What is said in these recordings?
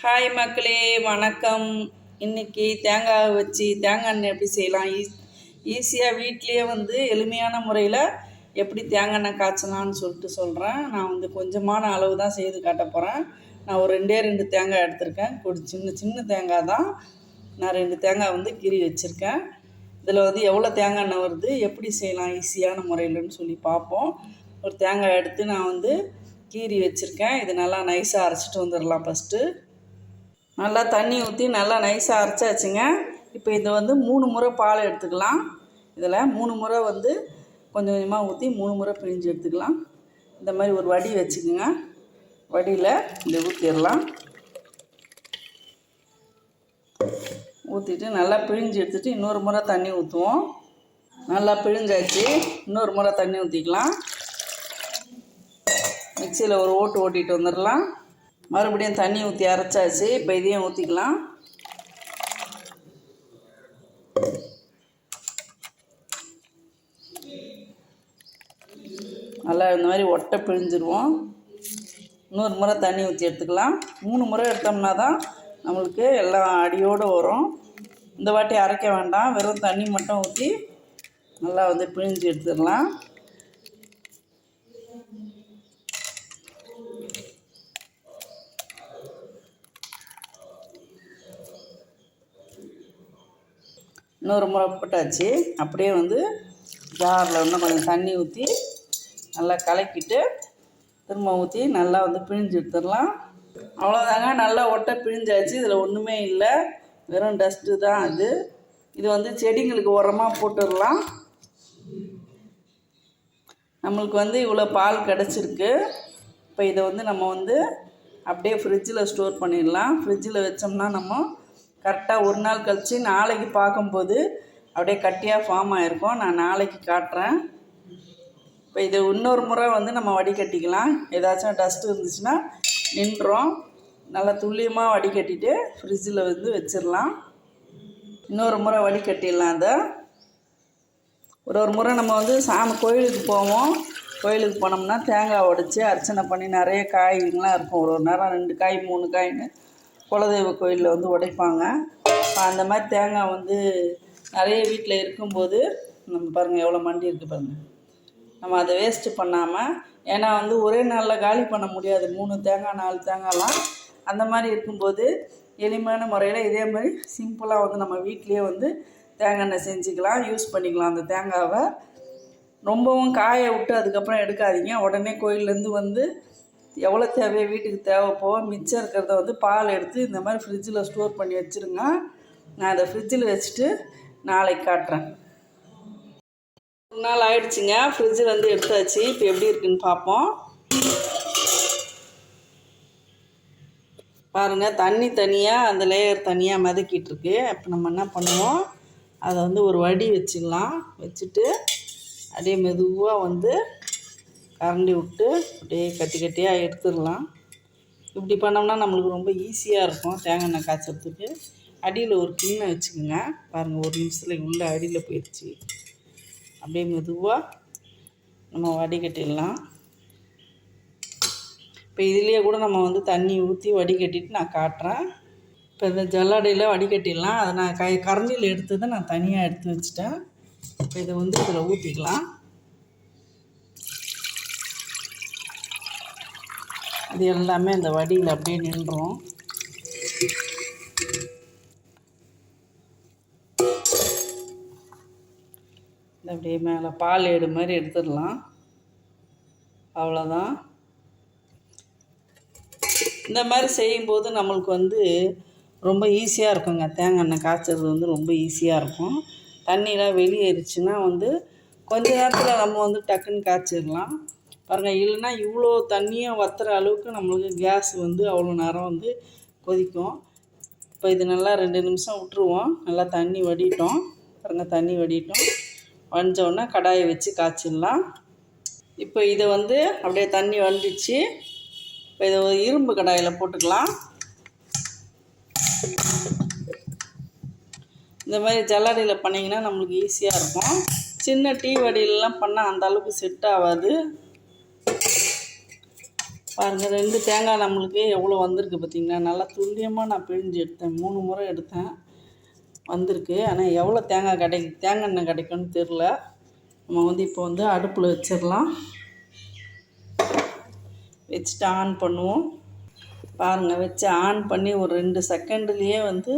Hi மக்களே வணக்கம். இன்னைக்கு தேங்காய் வச்சு தேங்காய் எண்ணெய் எப்படி செய்யலாம்? ஈ ஈஸியாக வீட்லேயே வந்து எளிமையான முறையில் எப்படி தேங்காய் எண்ணெய் காய்ச்சலாம்னு சொல்லிட்டு சொல்கிறேன் நான் வந்து கொஞ்சமான அளவு தான் செய்து காட்ட போகிறேன் நான் ஒரு ரெண்டே ரெண்டு தேங்காய் எடுத்திருக்கேன். கொடி சின்ன சின்ன தேங்காய் தான். நான் ரெண்டு தேங்காய் வந்து கீறி வச்சுருக்கேன். இதில் வந்து எவ்வளோ தேங்காய் எண்ணெய் வருது? எப்படி செய்யலாம்? ஈஸியான முறையிலன்னு சொல்லி பார்ப்போம். ஒரு தேங்காய் எடுத்து நான் வந்து கீறி வச்சுருக்கேன். இது நல்லா நைஸாக அரைச்சிட்டு வந்துடலாம் ஃபஸ்ட்டு நல்லா தண்ணி ஊற்றி நல்லா நைஸாக அரைச்சாச்சுங்க. இப்போ இதை வந்து மூணு முறை பால் எடுத்துக்கலாம். இதில் மூணு முறை வந்து கொஞ்சம் கொஞ்சமாக ஊற்றி மூணு முறை பிழிஞ்சு எடுத்துக்கலாம். இந்த மாதிரி ஒரு வடி வச்சுக்கோங்க. வடியில் இதை ஊற்றிடலாம் ஊற்றிட்டு நல்லா பிழிஞ்சு எடுத்துகிட்டு இன்னொரு முறை தண்ணி ஊற்றுவோம் நல்லா பிழிஞ்சாச்சு. இன்னொரு முறை தண்ணி ஊற்றிக்கலாம் மிக்சியில் ஒரு ஓட்டு ஓட்டிகிட்டு வந்துடலாம். மறுபடியும் தண்ணி ஊற்றி அரைச்சாச்சு. இப்போ இதையும் ஊற்றிக்கலாம் நல்லா இந்த மாதிரி ஒட்டை பிழிஞ்சிருவோம். இன்னொரு முறை தண்ணி ஊற்றி எடுத்துக்கலாம். மூணு முறை எடுத்தோம்னா தான் நம்மளுக்கு எல்லாம் அடியோடு வரும். இந்த வாட்டி அரைக்க வேண்டாம். வெறும் தண்ணி மட்டும் ஊற்றி நல்லா வந்து பிழிஞ்சு எடுத்துடலாம். இன்னொரு முறை போட்டாச்சு. அப்படியே வந்து ஜாரில் இன்னும் கொஞ்சம் தண்ணி ஊற்றி நல்லா கலக்கிட்டு திரும்ப ஊற்றி நல்லா வந்து பிழிஞ்சு எடுத்துடலாம். அவ்வளோதாங்க நல்லா ஒட்டை பிழிஞ்சாச்சு. இதில் ஒன்றுமே இல்லை. வெறும் டஸ்ட்டு தான் அது. இது வந்து செடிங்களுக்கு உரமாக போட்டுடலாம். நம்மளுக்கு வந்து இவ்வளோ பால் கிடச்சிருக்கு. இப்போ இதை வந்து நம்ம வந்து அப்படியே ஃப்ரிட்ஜில் ஸ்டோர் பண்ணிடலாம். ஃப்ரிட்ஜில் வச்சோம்னா நம்ம கரெக்டாக ஒரு நாள் கழித்து நாளைக்கு பார்க்கும்போது அப்படியே கட்டியாக ஃபார்ம் ஆகிருக்கும் நான் நாளைக்கு காட்டுறேன். இப்போ இது இன்னொரு முறை வந்து நம்ம வடிகட்டிக்கலாம். ஏதாச்சும் டஸ்ட்டு இருந்துச்சுன்னா நின்றோம். நல்லா துல்லியமாக வடிகட்டிட்டு ஃப்ரிட்ஜில் வந்து வச்சிடலாம். இன்னொரு முறை வடிகட்டிடலாம் அதை ஒரு ஒரு முறை நம்ம வந்து சாமி கோயிலுக்கு போவோம். கோயிலுக்கு போனோம்னா தேங்காய் உடச்சி அர்ச்சனை பண்ணி நிறைய காய்கறிங்களாம் இருக்கும். ஒரு ஒரு நேரம் ரெண்டு காய் மூணு காய்ன்னு குலதெய்வ கோயிலில் வந்து உடைப்பாங்க. அந்த மாதிரி தேங்காய் வந்து நிறைய வீட்டில் இருக்கும்போது நம்ம பாருங்கள் எவ்வளோ மண்டி இருக்குது பாருங்கள் நம்ம அதை வேஸ்ட்டு பண்ணாமல் ஏன்னா வந்து ஒரே நாளில் காலி பண்ண முடியாது. மூணு தேங்காய் நாலு தேங்காய்லாம். அந்த மாதிரி இருக்கும்போது எளிமையான முறையில் இதே மாதிரி சிம்பிளாக வந்து நம்ம வீட்லேயே வந்து தேங்காய் எண்ணெய் செஞ்சுக்கலாம் யூஸ் பண்ணிக்கலாம். அந்த தேங்காவை ரொம்பவும் காய விட்டு அதுக்கப்புறம் எடுக்காதீங்க. உடனே கோயிலேருந்து வந்து எவ்வளோ தேவையோ வீட்டுக்கு தேவைப்போ மிச்சம் இருக்கிறத வந்து பால் எடுத்து இந்த மாதிரி ஃப்ரிட்ஜில் ஸ்டோர் பண்ணி வச்சுருங்க. நான் அதை ஃப்ரிட்ஜில் வச்சுட்டு நாளைக்கு காட்டுறேன். ஒரு நாள் ஆயிடுச்சுங்க. ஃப்ரிட்ஜில் வந்து எடுத்தாச்சு. இப்போ எப்படி இருக்குன்னு பார்ப்போம். பாருங்கள் தண்ணி தனியாக அந்த லேயர் தனியாக மிதக்கிட்டு இருக்கு இப்போ நம்ம என்ன பண்ணுவோம்? அதை வந்து ஒரு வடி வச்சுக்கலாம். வச்சுட்டு அப்படியே மெதுவாக வந்து கரண்டி விட்டு அப்படியே கட்டி கட்டியாக எடுத்துடலாம். இப்படி பண்ணோம்னா நம்மளுக்கு ரொம்ப ஈஸியாக இருக்கும் தேங்காய் எண்ணெய் காய்ச்சறதுக்கு. அடியில் ஒரு கிண்ணை வச்சுக்கோங்க. பாருங்கள் ஒரு நிமிஷத்தில் உள்ளே அடியில் போயிடுச்சு. அப்படியே மெதுவாக நம்ம வடிகட்டிடலாம் இப்போ இதுலேயே கூட நம்ம வந்து தண்ணி ஊற்றி வடிகட்டிட்டு நான் காட்டுறேன். இப்போ இந்த ஜல்லடையில் வடிகட்டிடலாம் அதை நான் கை கரண்டியில் எடுத்ததை நான் தனியாக எடுத்து வச்சுட்டேன். இப்போ இதை வந்து இதில் ஊற்றிக்கலாம் இது எல்லாமே இந்த வடியில் அப்படியே நின்றோம். அப்படியே மேலே பால் ஏடு மாதிரி எடுத்துடலாம். அவ்வளோதான் இந்த மாதிரி செய்யும்போது நம்மளுக்கு வந்து ரொம்ப ஈஸியாக இருக்குங்க. தேங்காய் எண்ணெய் காய்ச்சறது வந்து ரொம்ப ஈஸியாக இருக்கும். தண்ணியெலாம் வெளியேறிச்சுன்னா வந்து கொஞ்ச நேரத்தில் நம்ம வந்து டக்குன்னு காய்ச்சிடலாம். பாருங்கள் இல்லைன்னா இவ்வளோ தண்ணியாக வற்றுற அளவுக்கு நம்மளுக்கு கேஸ் வந்து அவ்வளோ நேரம் வந்து கொதிக்கும். இப்போ இது நல்லா ரெண்டு நிமிஷம் விட்ருவோம் நல்லா தண்ணி வடிட்டோம். பாருங்கள் தண்ணி வடிட்டோம். வடிஞ்சோடனே கடாயை வச்சு காய்ச்சிடலாம். இப்போ இதை வந்து அப்படியே தண்ணி வந்துச்சு இப்போ இதை இரும்பு கடாயில் போட்டுக்கலாம். இந்த மாதிரி ஜல்லடியில் பண்ணிங்கன்னா நம்மளுக்கு ஈஸியாக இருக்கும். சின்ன டீ வடியிலலாம் பண்ணால் அந்த அளவுக்கு செட் ஆகாது. பாருங்கள் ரெண்டு தேங்காய் நம்மளுக்கு எவ்வளோ வந்திருக்கு பார்த்தீங்களா? நல்லா துல்லியமாக நான் பிழிஞ்சு எடுத்தேன். மூணு முறை எடுத்தேன். வந்திருக்கு. ஆனால் எவ்வளோ தேங்காய் கிடைக்கு தேங்காய் எண்ணெய் கிடைக்கும்னு தெரில நம்ம வந்து இப்போ வந்து அடுப்பில் வச்சிடலாம். வச்சுட்டு ஆன் பண்ணுவோம். பாருங்கள் வச்சு ஆன் பண்ணி ஒரு ரெண்டு செகண்ட்லேயே வந்து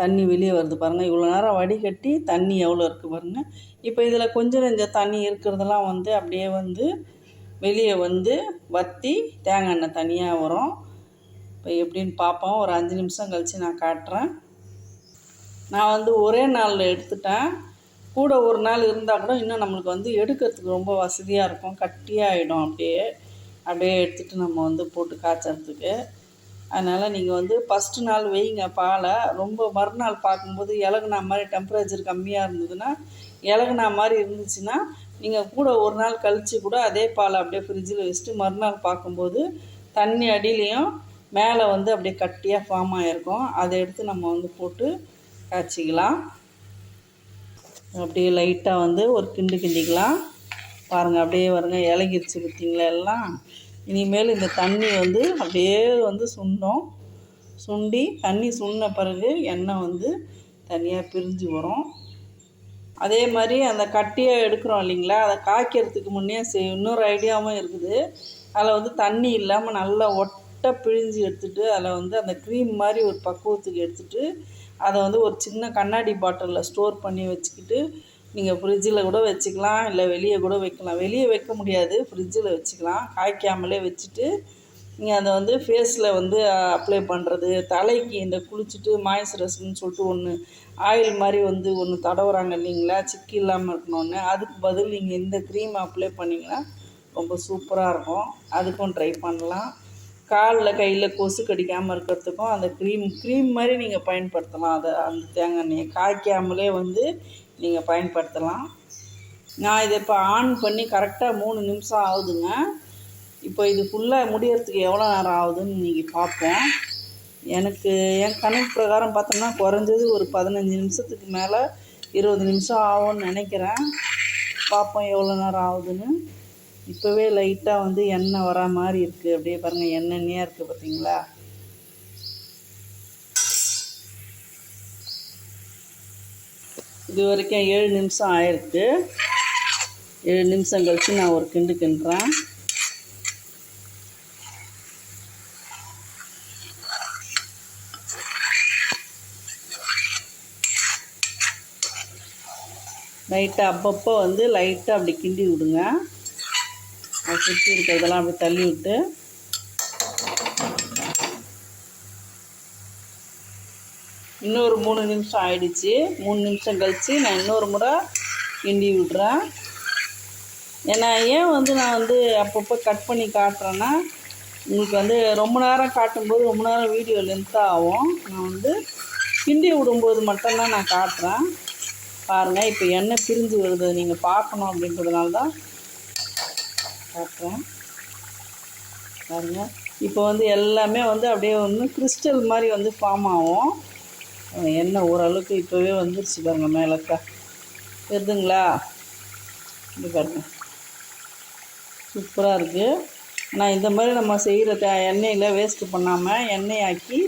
தண்ணி வெளியே வருது பாருங்கள் இவ்வளோ நேரம் வடிகட்டி தண்ணி எவ்வளோ இருக்குது பாருங்கள் இப்போ இதில் கொஞ்சம் கொஞ்சம் தண்ணி இருக்கிறதெல்லாம் வந்து அப்படியே வந்து வெளியே வந்து வற்றி தேங்காய் எண்ணெய் தனியாக வரும் இப்போ எப்படின்னு பார்ப்போம் ஒரு அஞ்சு நிமிஷம் கழித்து நான் காட்டுறேன். நான் வந்து ஒரே நாளில் எடுத்துட்டேன். கூட ஒரு நாள் இருந்தால் கூட இன்னும் நம்மளுக்கு வந்து எடுக்கிறதுக்கு ரொம்ப வசதியாக இருக்கும். கட்டியாகிடும் அப்படியே. அப்படியே எடுத்துகிட்டு நம்ம வந்து போட்டு காய்ச்சறதுக்கு. அதனால் நீங்கள் வந்து ஃபஸ்ட்டு நாள் வைங்க பாலை. ரொம்ப மறுநாள் பார்க்கும்போது இலகுனா மாதிரி டெம்பரேச்சர் கம்மியாக இருந்ததுன்னா இலகுனா மாதிரி இருந்துச்சுன்னா நீங்கள் கூட ஒரு நாள் கழித்து கூட அதே பாலை அப்படியே ஃப்ரிட்ஜில் வச்சுட்டு மறுநாள் பார்க்கும்போது தண்ணி அடியிலையும் மேலே வந்து அப்படியே கட்டியாக ஃபார்ம் ஆகிருக்கும் அதை எடுத்து நம்ம வந்து போட்டு காய்ச்சிக்கலாம். அப்படியே லைட்டாக வந்து ஒரு கிண்டு கிண்டிக்கலாம். பாருங்கள் அப்படியே வருங்க இலகிருச்சு பார்த்தீங்களா எல்லாம்? இனிமேல் இந்த தண்ணி வந்து அப்படியே வந்து சுண்டும். சுண்டி தண்ணி சுண்ண பிறகு எண்ணெய் வந்து தனியாக பிரிஞ்சு வரும். அதே மாதிரி அந்த கட்டியை எடுக்கிறோம் இல்லைங்களா? அதை காய்க்கிறதுக்கு முன்னே இன்னொரு ஐடியாவும் இருக்குது. அதில் வந்து தண்ணி இல்லாமல் நல்லா ஒட்டை பிழிஞ்சு எடுத்துகிட்டு அதில் வந்து அந்த க்ரீம் மாதிரி ஒரு பக்குவத்துக்கு எடுத்துகிட்டு அதை வந்து ஒரு சின்ன கண்ணாடி பாட்டிலில் ஸ்டோர் பண்ணி வச்சுக்கிட்டு நீங்கள் ஃப்ரிட்ஜில் கூட வச்சுக்கலாம் இல்லை வெளியே கூட வைக்கலாம். வெளியே வைக்க முடியாது ஃப்ரிட்ஜில் வச்சுக்கலாம். காய்க்காமலே வச்சுட்டு நீங்கள் அதை வந்து ஃபேஸில் வந்து அப்ளை பண்ணுறது தலைக்கு இந்த குளிச்சுட்டு மாய்ஸ்சரைசர்னு சொல்லிட்டு ஒன்று ஆயில் மாதிரி வந்து ஒன்று தடவுறாங்க இல்லைங்களா? சிக்கி இல்லாமல் இருக்கணும்னு. அதுக்கு பதில் நீங்கள் இந்த க்ரீம் அப்ளை பண்ணிங்கன்னா ரொம்ப சூப்பராக இருக்கும். அதுக்கும் ட்ரை பண்ணலாம். காலில் கையில் கொசு கடிக்காமல் இருக்கிறதுக்கும் அந்த க்ரீம் க்ரீம் மாதிரி நீங்கள் பயன்படுத்தலாம். அதை அந்த தேங்காய் எண்ணெயை காய்க்காமலே வந்து நீங்கள் பயன்படுத்தலாம். நான் இதை இப்போ ஆன் பண்ணி கரெக்டாக மூணு நிமிஷம் ஆகுதுங்க. இப்போ இது ஃபுல்லாக முடியறதுக்கு எவ்வளோ நேரம் ஆகுதுன்னு நீங்கள் பார்ப்போம். எனக்கு என் கணக்கு பிரகாரம் பார்த்தோம்னா குறைஞ்சது ஒரு பதினஞ்சு நிமிஷத்துக்கு மேலே இருபது நிமிஷம் ஆகும்னு நினைக்கிறேன். பார்ப்போம் எவ்வளோ நேரம் ஆகுதுன்னு. இப்போவே லைட்டாக வந்து எண்ணெய் வரா மாதிரி இருக்குது அப்படியே பாருங்கள் எண்ணெய் இருக்குது பார்த்தீங்களா? இது வரைக்கும் ஏழு நிமிஷம் ஆயிருக்கு. ஏழு நிமிஷம் கழித்து நான் ஒரு கிண்டு கிண்டுறேன். லைட்டாக அப்பப்போ வந்து லைட்டாக அப்படி கிண்டி விடுங்க. சுற்றி இருக்கிறதெல்லாம் அப்படி தள்ளி விட்டு. இன்னொரு மூணு நிமிஷம் ஆயிடுச்சு. மூணு நிமிஷம் கழித்து நான் இன்னொரு முறை கிண்டி விட்றேன். ஏன்னா ஏன் வந்து நான் வந்து அப்பப்போ கட் பண்ணி காட்டுறேன்னா உங்களுக்கு வந்து ரொம்ப நேரம் காட்டும்போது ரொம்ப நேரம் வீடியோ லென்த்தாக ஆகும். நான் வந்து கிண்டி விடும்போது மட்டும்தான் நான் காட்டுறேன். பாருங்கள் இப்போ எண்ணெய் பிரிஞ்சு வருது நீங்கள் பார்க்கணும் அப்படின்றதுனால தான் காட்டுறேன். பாருங்கள் இப்போ வந்து எல்லாமே வந்து அப்படியே வந்து கிறிஸ்டல் மாதிரி வந்து ஃபார்ம் ஆகும். எண்ணெய் ஓரளவுக்கு இப்போவே வந்துருச்சு பாருங்கள் மேலக்கா. வருதுங்களா இது பாருங்க. சூப்பராக இருக்குது ஆனால் இந்த மாதிரி நம்ம செய்கிற த எண்ணெயில் வேஸ்ட்டு பண்ணாமல் எண்ணெயாக்கி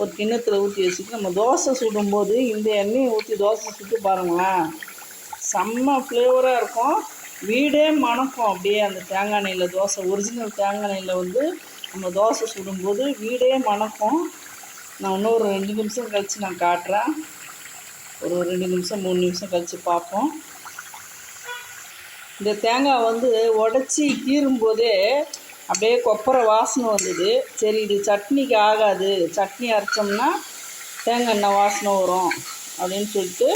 ஒரு கிண்ணத்தில் ஊற்றி வச்சுட்டு நம்ம தோசை சுடும்போது இந்த எண்ணெயை ஊற்றி தோசை சுட்டு பாருங்களேன். செம்ம ஃப்ளேவராக இருக்கும். வீடே மணக்கும். அப்படியே அந்த தேங்காய் எண்ணெயில் தோசை ஒரிஜினல் தேங்காய் எண்ணெயில் வந்து நம்ம தோசை சுடும்போது வீடே மணக்கும். நான் இன்னொரு ரெண்டு நிமிஷம் கழித்து நான் காட்டுறேன். ஒரு ரெண்டு நிமிஷம் மூணு நிமிஷம் கழித்து பார்ப்போம். இந்த தேங்காய் வந்து உடச்சி கீறும்போதே அப்படியே கொப்பரை வாசனை வந்தது. சரி இது சட்னிக்கு ஆகாது. சட்னி அரைச்சோம்னா தேங்காய் எண்ணெய் வாசனை வரும் அப்படின்னு சொல்லிட்டு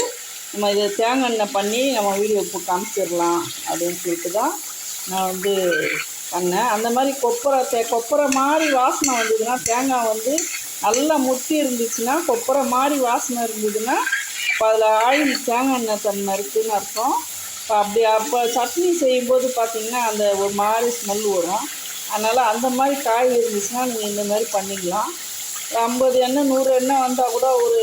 நம்ம இதை தேங்காய் எண்ணெய் பண்ணி நம்ம வீடியோ இப்போ காமிச்சிடலாம் அப்படின்னு சொல்லிட்டு தான் நான் வந்து பண்ணேன். அந்த மாதிரி கொப்பரை தே கொப்பரை மாதிரி வாசனை வந்ததுன்னா தேங்காய் வந்து நல்லா முத்தி இருந்துச்சுன்னா கொப்பரை மாதிரி வாசனை இருந்ததுன்னா இப்போ அதில் ஆயில் தேங்காய் எண்ணெய் தன்மை இருக்குதுன்னு அர்த்தம். இப்போ அப்படி அப்போ சட்னி செய்யும்போது பார்த்திங்கன்னா அந்த ஒரு மாதிரி ஸ்மெல் வரும். அதனால் அந்த மாதிரி காய் இருந்துச்சுன்னா நீங்கள் இந்த மாதிரி பண்ணிக்கலாம். ஐம்பது எண்ணெய் நூறு எண்ணெய் வந்தால் கூட ஒரு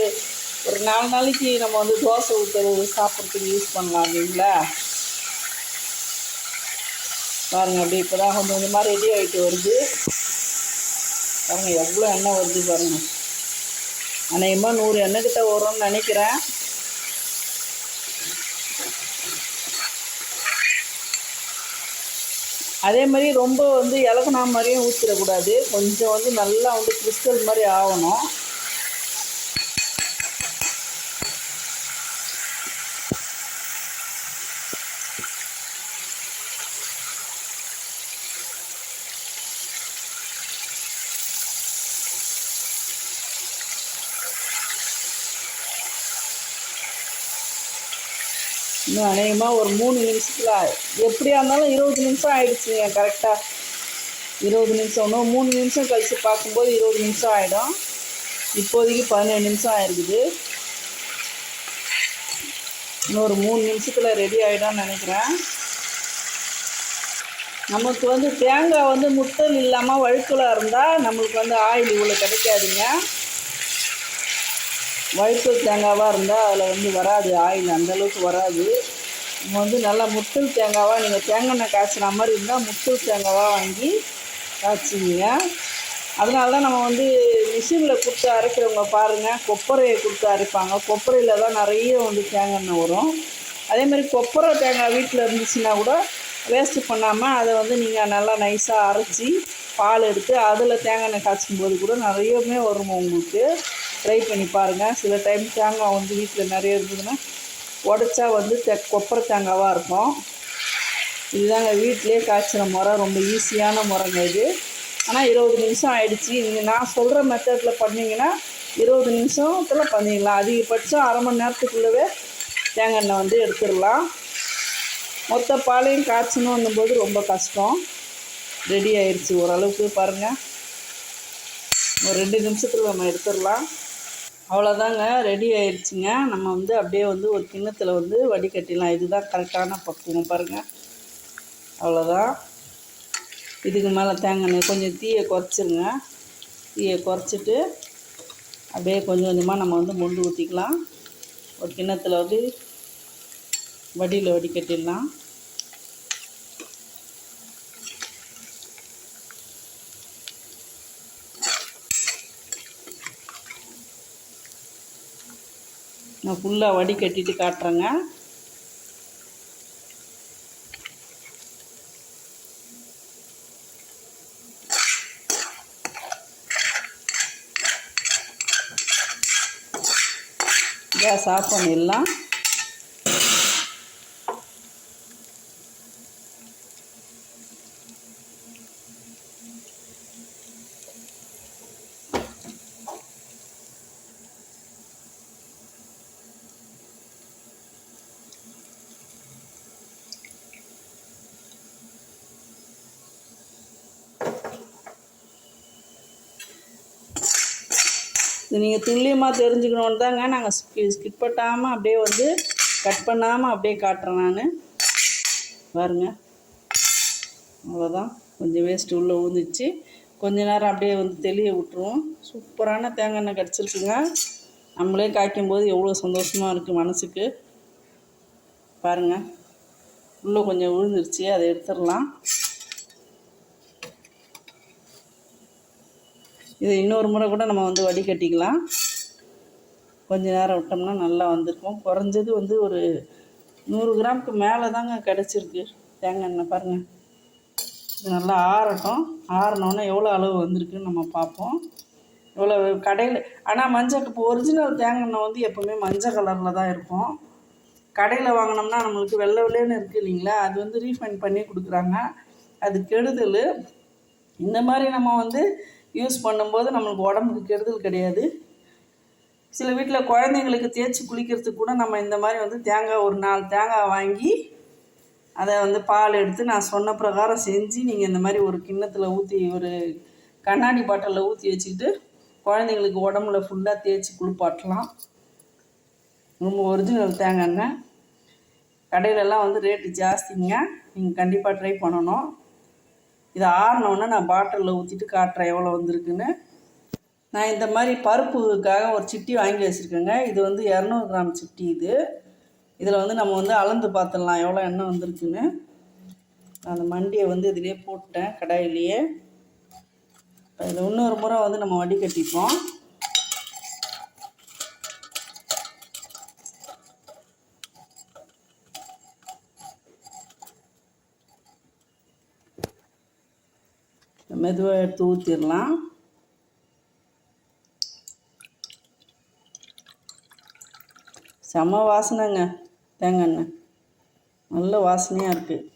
ஒரு நாலு நாளைக்கு நம்ம வந்து தோசை ஊற்றுறது சாப்பிட்றதுக்கு யூஸ் பண்ணலாம் இல்லைங்களா? பாருங்கள் அப்படி இப்போ தான் கொஞ்சம் கொஞ்சமாக ரெடி ஆகிட்டு வருது. பாருங்கள் எவ்வளோ எண்ணெய் வருது பாருங்கள் அநேகமாக நூறு எண்ணெய் கிட்ட வரும்னு நினைக்கிறேன். அதே மாதிரி ரொம்ப வந்து இலக்குனா மாதிரியும் ஊற்றிடக்கூடாது கொஞ்சம் வந்து நல்லா வந்து கிறிஸ்டல் மாதிரி ஆகணும். இன்னும் அநேகமாக ஒரு மூணு நிமிஷத்தில் எப்படியா இருந்தாலும் இருபது நிமிஷம் ஆகிடுச்சுங்க கரெக்டாக இருபது நிமிஷம் இன்னும் மூணு நிமிஷம் கழித்து பார்க்கும்போது இருபது நிமிஷம் ஆகிடும் இப்போதைக்கு பதினேழு நிமிஷம் ஆயிருக்குது. இன்னும் ஒரு மூணு நிமிஷத்தில் ரெடி ஆகிடும்னு நினைக்கிறேன். நமக்கு வந்து தேங்காய் வந்து முட்டல் இல்லாமல் வழுக்கலாக இருந்தால் நம்மளுக்கு வந்து ஆயில் இவ்வளோ கிடைக்காதுங்க. வயிற்று தேங்காவாக இருந்தால் அதில் வந்து வராது ஆயில் அந்தளவுக்கு வராது. நம்ம வந்து நல்லா முத்தல் தேங்காவாக நீங்கள் தேங்காய் எண்ணெய் காய்ச்சின மாதிரி இருந்தால் முத்தல் தேங்காவாக வாங்கி காய்ச்சிங்க. அதனால தான் நம்ம வந்து மிஷினில் கொடுத்து அரைக்கிறவங்க பாருங்கள் கொப்பரையை கொடுத்து அரைப்பாங்க. கொப்பரையில் தான் நிறைய வந்து தேங்காய் எண்ணெய் வரும். அதேமாதிரி கொப்பரை தேங்காய் வீட்டில் இருந்துச்சுன்னா கூட வேஸ்ட்டு பண்ணாமல் அதை வந்து நீங்கள் நல்லா நைஸாக அரைச்சி பால் எடுத்து அதில் தேங்காய் எண்ணெய் காய்ச்சும் போது கூட நிறையமே வரும் உங்களுக்கு. ட்ரை பண்ணி பாருங்கள் சில டைம் தேங்காய் வந்து வீட்டில் நிறைய இருந்ததுன்னா உடச்சா வந்து தெ கொப்பரை தேங்காவாக இருக்கும். இதுதாங்க வீட்டிலே காய்ச்சின முறை. ரொம்ப ஈஸியான முறைங்க இது. ஆனால் இருபது நிமிஷம் ஆயிடுச்சு. நீங்கள் நான் சொல்கிற மெத்தடில் பண்ணிங்கன்னா இருபது நிமிஷத்தில் பண்ணிடலாம். அதிகபட்சம் அரை மணி நேரத்துக்குள்ளவே தேங்காய் எண்ணெய் வந்து எடுத்துடலாம். மொத்த பாலையும் காய்ச்சணும் போது ரொம்ப கஷ்டம். ரெடி ஆயிடுச்சு ஓரளவுக்கு பாருங்கள் ஒரு ரெண்டு நிமிஷத்தில் நம்ம எடுத்துடலாம். அவ்வளோதாங்க ரெடி ஆயிடுச்சுங்க நம்ம வந்து அப்படியே வந்து ஒரு கிண்ணத்தில் வந்து வடிகட்டிடலாம். இதுதான் கரெக்டான பக்குவம் பாருங்கள் அவ்வளோதான் இதுக்கு மேலே தேங்காய் கொஞ்சம் தீயை குறைச்சிருங்க. தீயை குறைச்சிட்டு அப்படியே கொஞ்சம் கொஞ்சமாக நம்ம வந்து முண்டு ஊற்றிக்கலாம் ஒரு கிண்ணத்தில் வந்து வடியில் வடிகட்டிடலாம். நான் ஃபுல்லாக வடி கட்டிட்டு காட்டுறேங்க. கேஸ் ஆஃப் பண்ணிடலாம். இது நீங்கள் துல்லியமாக தெரிஞ்சுக்கணுன்னு தாங்க நாங்கள் ஸ்கி ஸ்கிப் பண்ணாமல் அப்படியே வந்து கட் பண்ணாமல் அப்படியே காட்டுறேன் நான். பாருங்க. அவ்வளோதான் கொஞ்சம் வேஸ்ட்டு உள்ளே ஊந்துச்சு. கொஞ்ச நேரம் அப்படியே வந்து தெளிய விட்ருவோம் சூப்பரான தேங்காய் எண்ணெய் கிடச்சிருக்குங்க. நம்மளே காய்க்கும் போது எவ்வளோ சந்தோஷமாக இருக்குது மனசுக்கு. பாருங்கள் உள்ளே கொஞ்சம் விழுந்துருச்சு. அதை எடுத்துடலாம். இதை இன்னொரு முறை கூட நம்ம வந்து வடிகட்டிக்கலாம் கொஞ்ச நேரம் விட்டோம்னா நல்லா வந்திருக்கும். குறைஞ்சது வந்து ஒரு நூறு கிராமுக்கு மேலே தாங்க கிடச்சிருக்கு தேங்காய் எண்ணெய் பாருங்கள் இது நல்லா ஆறட்டும். ஆறினோன்னே எவ்வளோ அளவு வந்திருக்குன்னு நம்ம பார்ப்போம். எவ்வளோ கடையில் ஆனால் மஞ்சள் இப்போ ஒரிஜினல் தேங்காய் எண்ணெய் வந்து எப்போவுமே மஞ்சள் கலரில் தான் இருக்கும். கடையில் வாங்கினோம்னா நம்மளுக்கு வெள்ளை வெள்ளைன்னு இருக்குது இல்லைங்களா? அது வந்து ரீஃபைன் பண்ணி கொடுக்குறாங்க. அது கெடுதல். இந்த மாதிரி நம்ம வந்து யூஸ் பண்ணும்போது நம்மளுக்கு உடம்புக்கு கெடுதல் கிடையாது. சில வீட்டில் குழந்தைங்களுக்கு தேய்ச்சி குளிக்கிறதுக்கு கூட நம்ம இந்த மாதிரி வந்து தேங்காய் ஒரு நாலு தேங்காய் வாங்கி அதை வந்து பால் எடுத்து நான் சொன்ன பிரகாரம் செஞ்சு நீங்கள் இந்த மாதிரி ஒரு கிண்ணத்தில் ஊற்றி ஒரு கண்ணாடி பாட்டிலில் ஊற்றி வச்சுக்கிட்டு குழந்தைங்களுக்கு உடம்புல ஃபுல்லாக தேய்ச்சி குளிப்பாட்டலாம். ரொம்ப ஒரிஜினல் தேங்காய் எண்ணெய் கடையிலலாம் வந்து ரேட்டு ஜாஸ்திங்க. நீங்கள் கண்டிப்பாக ட்ரை பண்ணணும். இதை ஆறினோடனே நான் பாட்டிலில் ஊற்றிட்டு காட்டுறேன் எவ்வளோ வந்திருக்குன்னு. நான் இந்த மாதிரி பருப்புக்காக ஒரு சிட்டி வாங்கி வச்சுருக்கேங்க. இது வந்து இரநூறு கிராம் சிட்டி இது. இதில் வந்து நம்ம வந்து அளந்து பார்த்துடலாம் எவ்வளோ எண்ணெய் வந்திருக்குன்னு. அந்த மண்டியை வந்து இதிலே போட்டேன் கடாயிலேயே. இதில் இன்னொரு முறை வந்து நம்ம வடிகட்டிப்போம். மெதுவாக எடுத்து ஊற்றிடலாம் செம வாசனைங்க. தேங்காய் எண்ணெய் நல்ல வாசனையாக இருக்குது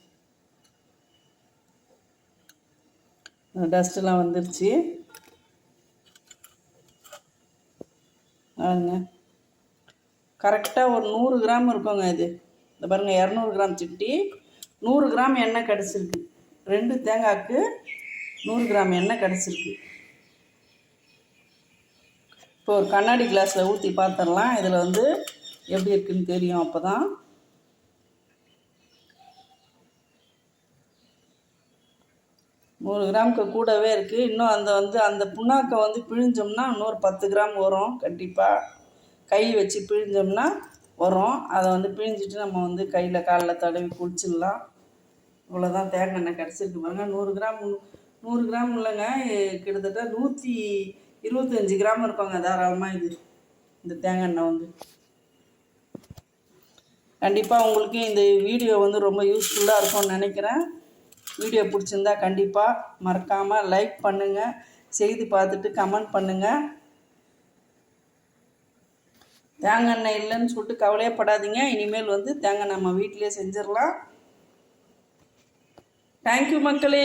டஸ்ட்டெல்லாம் வந்துருச்சு. பாருங்க கரெக்டாக ஒரு நூறு கிராம் இருக்குங்க இது. இந்த பாருங்கள் இரநூறு கிராம் சிட்டி. நூறு கிராம் எண்ணெய் கிடச்சிருக்கு. ரெண்டு தேங்காய்க்கு நூறு கிராம் எண்ணெய் கிடச்சிருக்கு. இப்போ ஒரு கண்ணாடி கிளாஸில் ஊற்றி பார்த்துடலாம் இதில் வந்து எப்படி இருக்குன்னு தெரியும் அப்போ தான் நூறு கிராமுக்கு கூடவே இருக்குது இன்னும் அந்த வந்து அந்த புண்ணாக்கை வந்து பிழிஞ்சோம்னா இன்னொரு பத்து கிராம் வரும் கண்டிப்பாக கை வச்சு பிழிஞ்சோம்னா வரும். அதை வந்து பிழிஞ்சிட்டு நம்ம வந்து கையில் காலில் தடவி குளிச்சிடலாம். இவ்வளோதான் தேங்காய் எண்ணெய் கிடச்சிருக்கு பாருங்கள் நூறு கிராம் நூறு கிராம் இல்லைங்க கிட்டத்தட்ட நூற்றி இருபத்தஞ்சி கிராம் இருப்பாங்க தாராளமாக இது. இந்த தேங்காய் எண்ணெய் வந்து. கண்டிப்பாக உங்களுக்கு இந்த வீடியோ வந்து ரொம்ப யூஸ்ஃபுல்லாக இருக்கும்னு நினைக்கிறேன். வீடியோ பிடிச்சிருந்தா கண்டிப்பாக மறக்காமல் லைக் பண்ணுங்கள் செய்து பார்த்துட்டு கமெண்ட் பண்ணுங்கள் தேங்காய் எண்ணெய் இல்லைன்னு சொல்லிட்டு கவலையே படாதீங்க. இனிமேல் வந்து தேங்காய் நம்ம வீட்டிலே செஞ்சிடலாம். தேங்க்யூ மக்களே.